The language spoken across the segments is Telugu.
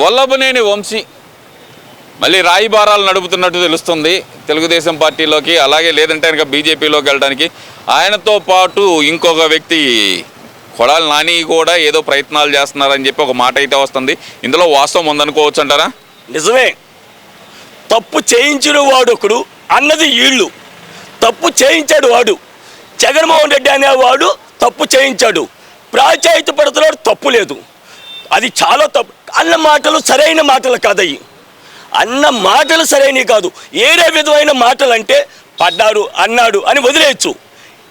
వల్లభనేని వంశీ మళ్ళీ రాయిబారాలు నడుపుతున్నట్టు తెలుస్తుంది. తెలుగుదేశం పార్టీలోకి అలాగే లేదంటే కనుక బీజేపీలోకి వెళ్ళడానికి ఆయనతో పాటు ఇంకొక వ్యక్తి కొడాలి నాని కూడా ఏదో ప్రయత్నాలు చేస్తున్నారని చెప్పి ఒక మాట అయితే వస్తుంది. ఇందులో వాస్తవం ఉందనుకోవచ్చు అంటారా నిజమే. తప్పు చేయించిన వాడు ఒకడు అన్నది వీళ్ళు తప్పు చేయించాడు వాడు. జగన్మోహన్ రెడ్డి అనేవాడు తప్పు చేయించాడు. ప్రాచాయితీ పడుతున్నాడు తప్పు లేదు. అది చాలా తప్పు. అన్న మాటలు సరైన మాటలు కాదయ్యి. అన్న మాటలు సరైనవి కాదు. ఏరే విధమైన మాటలు అంటే పడ్డాడు అన్నాడు అని వదిలేయచ్చు.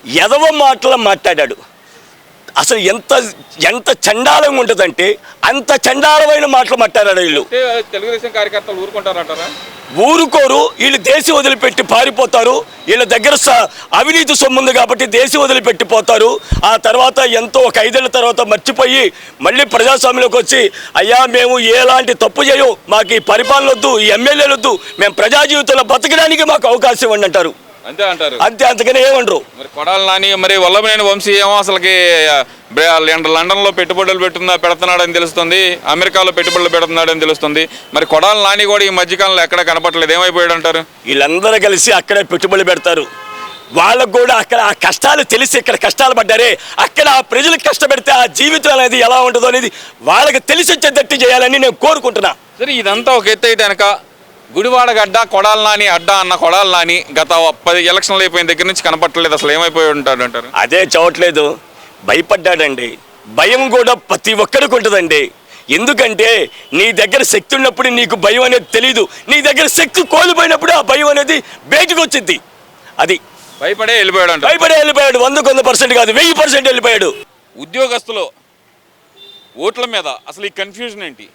ఎదవ మాటలు మాట్లాడాడు. అసలు ఎంత ఎంత చండాలంగా ఉంటుందంటే అంత చండాలమైన మాటలు మాట్లాడాడు వీళ్ళు. తెలుగుదేశం కార్యకర్తలు ఊరుకుంటారంటారా? ఊరుకోరు వీళ్ళు దేశం వదిలిపెట్టి పారిపోతారు వీళ్ళ దగ్గర అవినీతి సొమ్ముంది కాబట్టి దేశం వదిలిపెట్టి పోతారు. ఆ తర్వాత ఎంతో ఒక ఐదేళ్ళ తర్వాత మర్చిపోయి మళ్ళీ ప్రజాస్వామ్యంలోకి వచ్చి అయ్యా మేము ఎలాంటి తప్పు చేయం మాకు ఈ పరిపాలన వద్దు ఈ ఎమ్మెల్యేలు వద్దు మేము ప్రజా జీవితంలో బతకడానికి మాకు అవకాశం ఇవ్వండి అంటారు. అంతే అంటారు. అంతే అంతకనే ఏమంటారు మరి కొడాలి నాని మరి వల్లభనేని వంశీ ఏమో అసలుకి బ్ర- లండ- లండన్లో పెట్టుబడులు పెట్టున్నా పెడుతున్నాడని తెలుస్తుంది. అమెరికాలో పెట్టుబడులు పెడుతున్నాడని తెలుస్తుంది. మరి కొడాలి నాని కూడా ఈ మధ్యకాలంలో ఎక్కడ కనపట్లేదు ఏమైపోయాడు అంటారు? వీళ్ళందరూ కలిసి అక్కడే పెట్టుబడులు పెడతారు. వాళ్ళకు కూడా అక్కడ ఆ కష్టాలు తెలిసి ఇక్కడ కష్టాలు పడ్డారే. అక్కడ ఆ ప్రజలకు కష్టపెడితే ఆ జీవితం అనేది ఎలా ఉంటుందో అనేది వాళ్ళకి తెలిసి వచ్చేటట్టు చేయాలని నేను కోరుకుంటున్నా. సరే ఇదంతా ఒక ఎత్తు అయితే కనుక గుడివాడ గడ్డ కొడాలి నాని అడ్డ అన్న కొడాలి నాని గత పది ఎలక్షన్లు అయిపోయిన దగ్గర నుంచి కనపట్టలేదు అసలు ఏమైపోయి ఉంటాడు అంటారు? అదే చవట్లేదు భయపడ్డాడండి. భయం కూడా ప్రతి ఒక్కడికి ఉంటుందండి. ఎందుకంటే నీ దగ్గర శక్తి ఉన్నప్పుడు నీకు భయం అనేది తెలియదు నీ దగ్గర శక్తి కోల్పోయినప్పుడు ఆ భయం అనేది బయటకు వచ్చింది. అది భయపడే వెళ్ళిపోయాడు భయపడే వెళ్ళిపోయాడు. వందకు వంద పర్సెంట్ కాదు వెయ్యి పర్సెంట్ వెళ్ళిపోయాడు. ఉద్యోగస్తులు ఓట్ల మీద అసలు ఈ కన్ఫ్యూజన్ ఏంటి?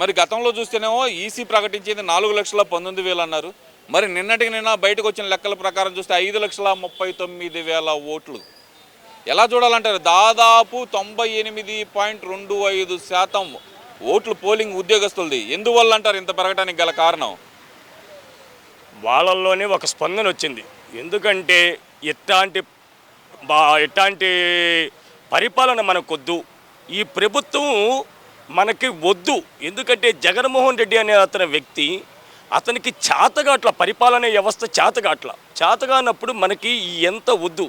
మరి గతంలో చూస్తేనేమో ఈసీ ప్రకటించింది నాలుగు లక్షల పంతొమ్మిది వేలు అన్నారు. మరి నిన్నటికి నిన్న బయటకు వచ్చిన లెక్కల ప్రకారం చూస్తే ఐదు లక్షల ముప్పై తొమ్మిది వేల ఓట్లు. ఎలా చూడాలంటారు? దాదాపు తొంభై ఎనిమిది పాయింట్ రెండు ఐదు శాతం ఓట్లు పోలింగ్ ఉద్యోగస్తులది. ఎందువల్ల అంటారు ఇంత పెరగడానికి గల కారణం? వాళ్ళల్లోనే ఒక స్పందన వచ్చింది. ఎందుకంటే ఎట్లాంటి బా ఎట్లాంటి పరిపాలన మనకొద్దు. ఈ ప్రభుత్వం మనకి వద్దు. ఎందుకంటే జగన్మోహన్ రెడ్డి అనే అతని వ్యక్తి అతనికి చేతగాట్ల పరిపాలన వ్యవస్థ చేతగాట్ల. చేతగానప్పుడు మనకి ఎంత వద్దు?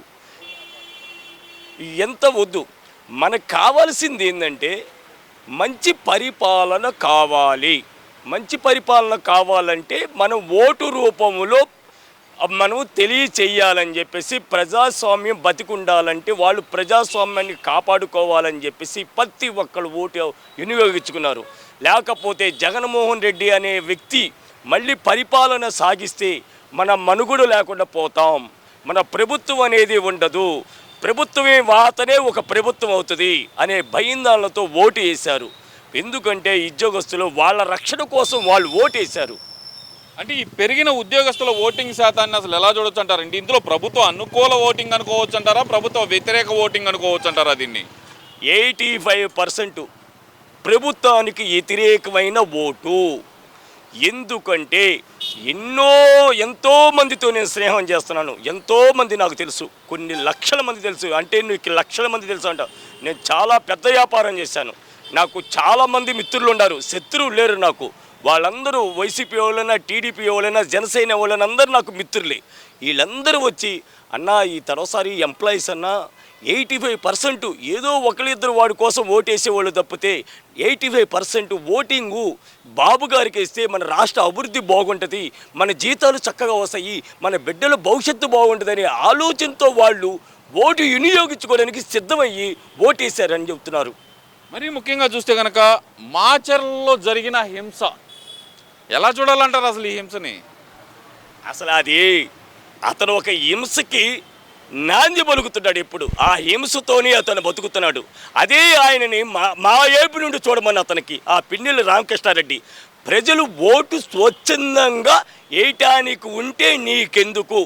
ఎంత వద్దు? మనకు కావాల్సింది ఏంటంటే మంచి పరిపాలన కావాలి. మంచి పరిపాలన కావాలంటే మనం ఓటు రూపంలో మనం తెలియచేయాలని చెప్పేసి ప్రజాస్వామ్యం బతికుండాలంటే వాళ్ళు ప్రజాస్వామ్యాన్ని కాపాడుకోవాలని చెప్పేసి ప్రతి ఒక్కరు ఓటు వినియోగించుకున్నారు. లేకపోతే జగన్మోహన్ రెడ్డి అనే వ్యక్తి మళ్ళీ పరిపాలన సాగిస్తే మన మనుగుడు లేకుండా పోతాం. మన ప్రభుత్వం అనేది ఉండదు. ప్రభుత్వమే వాతనే ఒక ప్రభుత్వం అవుతుంది అనే భయందాలతో ఓటు వేశారు. ఎందుకంటే ఉద్యోగస్తులు వాళ్ళ రక్షణ కోసం వాళ్ళు ఓటు వేశారు. అంటే ఈ పెరిగిన ఉద్యోగస్తుల ఓటింగ్ శాతాన్ని అసలు ఎలా చూడొచ్చు అంటారండి ఇందులో ప్రభుత్వ అనుకూల ఓటింగ్ అనుకోవచ్చు అంటారా? ప్రభుత్వ వ్యతిరేక ఓటింగ్ అనుకోవచ్చు అంటారా దీన్ని? ఎయిటీ ఫైవ్ పర్సెంట్ ప్రభుత్వానికి వ్యతిరేకమైన ఓటు. ఎందుకంటే ఎన్నో ఎంతో మందితో నేను స్నేహం చేస్తున్నాను. ఎంతో మంది నాకు తెలుసు. కొన్ని లక్షల మంది తెలుసు. అంటే నీకు లక్షల మంది తెలుసు అంట. నేను చాలా పెద్ద వ్యాపారం చేశాను. నాకు చాలామంది మిత్రులు ఉన్నారు. శత్రువులు లేరు నాకు. వాళ్ళందరూ వైసీపీ వాళ్ళైనా టీడీపీ వాళ్ళైనా జనసేన వాళ్ళైనా అందరూ నాకు మిత్రులే. వీళ్ళందరూ వచ్చి అన్నా ఈ తరోసారి ఎంప్లాయీస్ అన్నా ఎయిటీ ఫైవ్ పర్సెంట్ ఏదో ఒకరిద్దరు వాడి కోసం ఓటేసేవాళ్ళు తప్పితే eighty five percent voting Babu గారికి ఇస్తే మన రాష్ట్ర అభివృద్ధి బాగుంటుంది మన జీతాలు చక్కగా వస్తాయి మన బిడ్డల భవిష్యత్తు బాగుంటుందనే ఆలోచనతో వాళ్ళు ఓటు వినియోగించుకోవడానికి సిద్ధమయ్యి ఓటేశారని చెప్తున్నారు. మరీ ముఖ్యంగా చూస్తే కనుక మాచర్లలో జరిగిన హింస ఎలా చూడాలంటారు అసలు ఈ హింసని? అసలు అది అతను ఒక హింసకి నాంది పలుకుతున్నాడు ఇప్పుడు. ఆ హింసతోనే అతను బతుకుతున్నాడు. అదే ఆయనని మా మా ఏపు నుండి చూడమని అతనికి ఆ పిన్నెల రామకృష్ణారెడ్డి ప్రజలు ఓటు స్వచ్ఛందంగా వేయటానికి ఉంటే నీకెందుకు?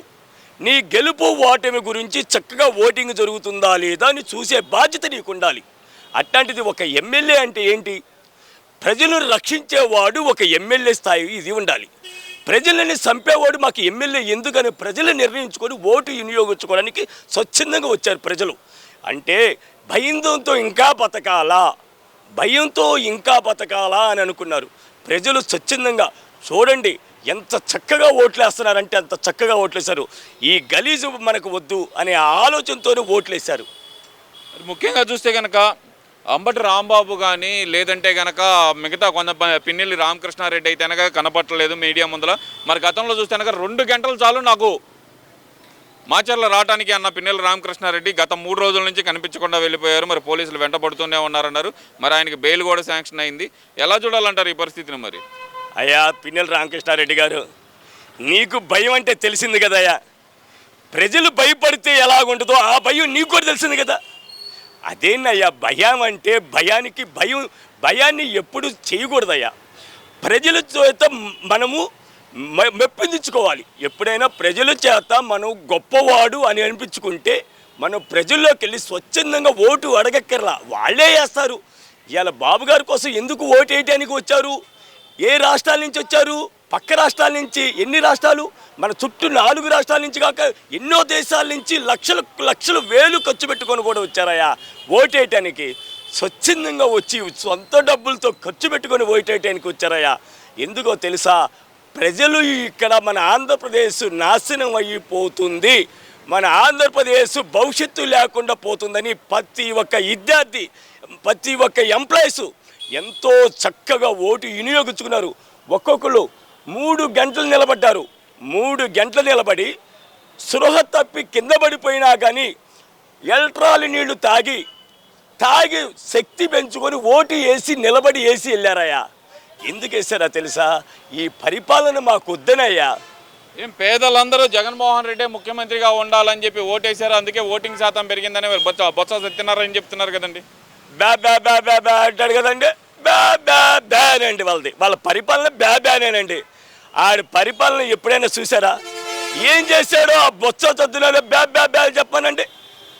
నీ గెలుపు ఓటమి గురించి చక్కగా ఓటింగ్ జరుగుతుందా లేదా అని చూసే బాధ్యత నీకు ఉండాలి అట్లాంటిది ఒక ఎమ్మెల్యే అంటే ఏంటి? ప్రజలను రక్షించేవాడు ఒక ఎమ్మెల్యే స్థాయి ఇది ఉండాలి. ప్రజలని చంపేవాడు మాకు ఎమ్మెల్యే ఎందుకని ప్రజలు నిర్ణయించుకొని ఓటు వినియోగించుకోవడానికి స్వచ్ఛందంగా వచ్చారు ప్రజలు. అంటే భయంతో ఇంకా బతకాలా? భయంతో ఇంకా బతకాలా అని అనుకున్నారు. ప్రజలు స్వచ్ఛందంగా చూడండి ఎంత చక్కగా ఓట్లేస్తున్నారంటే అంత చక్కగా ఓట్లేశారు. ఈ గలీజు మనకు వద్దు అనే ఆలోచనతోనే ఓట్లేశారు. మరి ముఖ్యంగా చూస్తే కనుక అంబటి రాంబాబు కానీ లేదంటే కనుక మిగతా కొంత పిన్నెల్లి రామకృష్ణారెడ్డి అయితే కనుక కనపట్టలేదు మీడియా ముందర మరి గతంలో చూస్తే కనుక రెండు గంటలు చాలు నాకు మాచర్ల రావడానికి అన్న పిన్నెల్లి రామకృష్ణారెడ్డి గత మూడు రోజుల నుంచి కనిపించకుండా వెళ్ళిపోయారు. మరి పోలీసులు వెంటబడుతూనే ఉన్నారన్నారు. మరి ఆయనకి బెయిల్ కూడా శాంక్షన్ అయింది. ఎలా చూడాలంటారు ఈ పరిస్థితిని మరి? అయ్యా పిన్నెల రామకృష్ణారెడ్డి గారు నీకు భయం అంటే తెలిసింది కదయ్యా ప్రజలు భయపడితే ఎలాగుంటుందో ఆ భయం నీకు కూడా తెలిసింది కదా. అదేనయ్యా భయం అంటే భయానికి భయం భయాన్ని ఎప్పుడు చేయకూడదయ్యా. ప్రజల చేత మనము మె- మెప్పించుకోవాలి. ఎప్పుడైనా ప్రజల చేత మనం గొప్పవాడు అని అనిపించుకుంటే మనం ప్రజల్లోకి వెళ్ళి స్వచ్ఛందంగా ఓటు అడగక్కర్లా. వాళ్ళే వేస్తారు. ఇవాళ బాబు గారి కోసం ఎందుకు ఓటు వేయడానికి వచ్చారు? ఏ రాష్ట్రాల నుంచి వచ్చారు? పక్క రాష్ట్రాల నుంచి ఎన్ని రాష్ట్రాలు మన చుట్టూ నాలుగు రాష్ట్రాల నుంచి కాక ఎన్నో దేశాల నుంచి లక్షలు లక్షలు వేలు ఖర్చు పెట్టుకొని కూడా వచ్చారయ్యా. ఓటేయటానికి స్వచ్ఛందంగా వచ్చి సొంత డబ్బులతో ఖర్చు పెట్టుకొని ఓటేయటానికి వచ్చారయ్యా. ఎందుకో తెలుసా? ప్రజలు ఇక్కడ మన ఆంధ్రప్రదేశ్ నాశనం అయిపోతుంది. మన ఆంధ్రప్రదేశ్ భవిష్యత్తు లేకుండా పోతుందని ప్రతి ఒక్క విద్యార్థి ప్రతి ఒక్క ఎంప్లాయీస్ ఎంతో చక్కగా ఓటు వినియోగించుకున్నారు. ఒక్కొక్కరు మూడు గంటలు నిలబడ్డారు. మూడు గంటలు నిలబడి సృహ తప్పి కింద పడిపోయినా కానీ ఎలక్ట్రాల్ నీళ్ళు తాగి తాగి శక్తి పెంచుకొని ఓటు వేసి నిలబడి వేసి వెళ్ళారయ్యా. ఎందుకు వేసారా తెలుసా? ఈ పరిపాలన మాకు వద్దనయ్యా. ఏం పేదలందరూ జగన్మోహన్ రెడ్డి ముఖ్యమంత్రిగా ఉండాలని చెప్పి ఓటేశారు. అందుకే ఓటింగ్ శాతం పెరిగిందని బొత్స బొత్స సత్యనారాయణ చెప్తున్నారు కదండి. బ్యా బ్యా బ్యా బ్యా బ్యా అంటాడు కదండి. బ్యా బ్యా బ్యా అండి వాళ్ళది. వాళ్ళ పరిపాలన బ్యా బ్యానేనండి ఆడి పరిపాలన ఎప్పుడైనా చూసారా? ఏం చేశాడో ఆ బొత్స చదువులో బ్యా బ్యా బ్యా చెప్పానండి.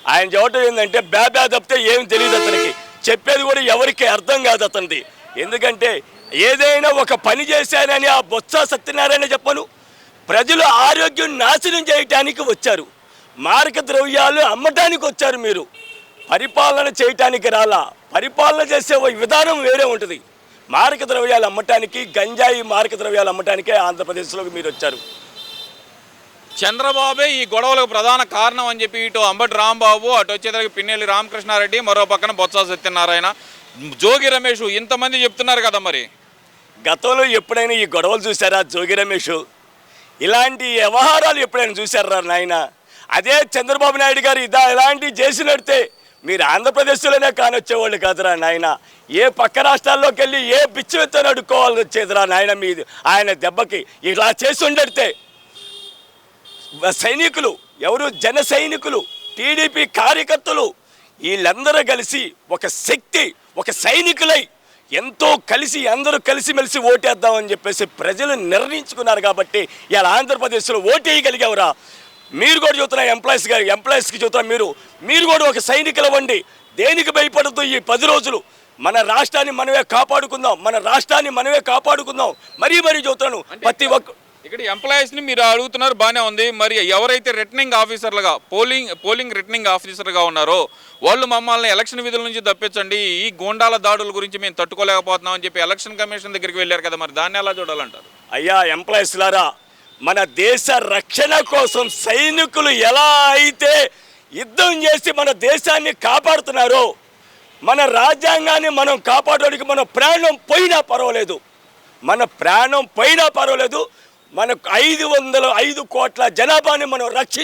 ఆయన చోట ఏంటంటే బ్యా బ్యా తప్పితే ఏం తెలియదు అతనికి. చెప్పేది కూడా ఎవరికి అర్థం కాదు అతనిది. ఎందుకంటే ఏదైనా ఒక పని చేశానని ఆ బొత్స సత్యనారాయణ చెప్పను. ప్రజలు ఆరోగ్యం నాశనం చేయటానికి వచ్చారు. మారక ద్రవ్యాలు అమ్మటానికి వచ్చారు మీరు. పరిపాలన చేయటానికి రాలా. పరిపాలన చేసే విధానం వేరే ఉంటుంది. మారక ద్రవ్యాలు అమ్మటానికి గంజాయి మారక ద్రవ్యాలు అమ్మటానికే ఆంధ్రప్రదేశ్లోకి మీరు వచ్చారు. చంద్రబాబే ఈ గొడవలకు ప్రధాన కారణం అని చెప్పి ఇటు అంబటి రాంబాబు అటు వచ్చేసరికి పిన్నెల్లి రామకృష్ణారెడ్డి మరో పక్కన బొత్స సత్యనారాయణ జోగి రమేష్ ఇంతమంది చెప్తున్నారు కదా మరి. గతంలో ఎప్పుడైనా ఈ గొడవలు చూసారా జోగి రమేష్? ఇలాంటి వ్యవహారాలు ఎప్పుడైనా చూసారా నాయన? అదే చంద్రబాబు నాయుడు గారు ఇదా ఇలాంటివి చేసినడితే మీరు ఆంధ్రప్రదేశ్లోనే కానొచ్చేవాళ్ళు కాదురా నాయన. ఏ పక్క రాష్ట్రాల్లోకి వెళ్ళి ఏ బిచ్చమెత్తో అడుక్కోవాలని వచ్చేదిరా నాయన మీది ఆయన దెబ్బకి. ఇలా చేసి ఉండడితే సైనికులు ఎవరు? జన సైనికులు టీడీపీ కార్యకర్తలు వీళ్ళందరూ కలిసి ఒక శక్తి ఒక సైనికులై ఎంతో కలిసి అందరూ కలిసిమెలిసి ఓటేద్దామని చెప్పేసి ప్రజలు నిర్ణయించుకున్నారు కాబట్టి ఇలా ఆంధ్రప్రదేశ్లో ఓటేయగలిగావురా. మీరు కూడా చూస్తున్నారు ఎంప్లాయీస్ గారు ఎంప్లాయీస్కి చూస్తున్నారు మీరు మీరు కూడా ఒక సైనికులు అవ్వండి దేనికి భయపడద్దు ఈ పది రోజులు? మన రాష్ట్రాన్ని మనమే కాపాడుకుందాం మన రాష్ట్రాన్ని మనమే కాపాడుకుందాం. మరీ మరీ చూస్తున్నాను ప్రతి ఒక్క ఇక్కడ ఎంప్లాయీస్ని మీరు అడుగుతున్నారు బాగానే ఉంది. మరి ఎవరైతే రిటర్నింగ్ ఆఫీసర్లుగా పోలింగ్ పోలింగ్ రిటర్నింగ్ ఆఫీసర్గా ఉన్నారో వాళ్ళు మమ్మల్ని ఎలక్షన్ విధుల నుంచి తప్పించండి. ఈ గూండాల దాడుల గురించి మేము తట్టుకోలేకపోతున్నాం అని చెప్పి ఎలక్షన్ కమిషన్ దగ్గరికి వెళ్ళారు కదా మరి దాన్ని ఎలా చూడాలంటారు? అయ్యా ఎంప్లాయీస్లారా మన దేశ రక్షణ కోసం సైనికులు ఎలా అయితే యుద్ధం చేసి మన దేశాన్ని కాపాడుతున్నారో మన రాజ్యాంగాన్ని మనం కాపాడడానికి మన ప్రాణం పోయినా పర్వాలేదు. మన ప్రాణం పోయినా పర్వాలేదు. మనకు ఐదు వందల ఐదు కోట్ల జనాభాని మనం రక్షించు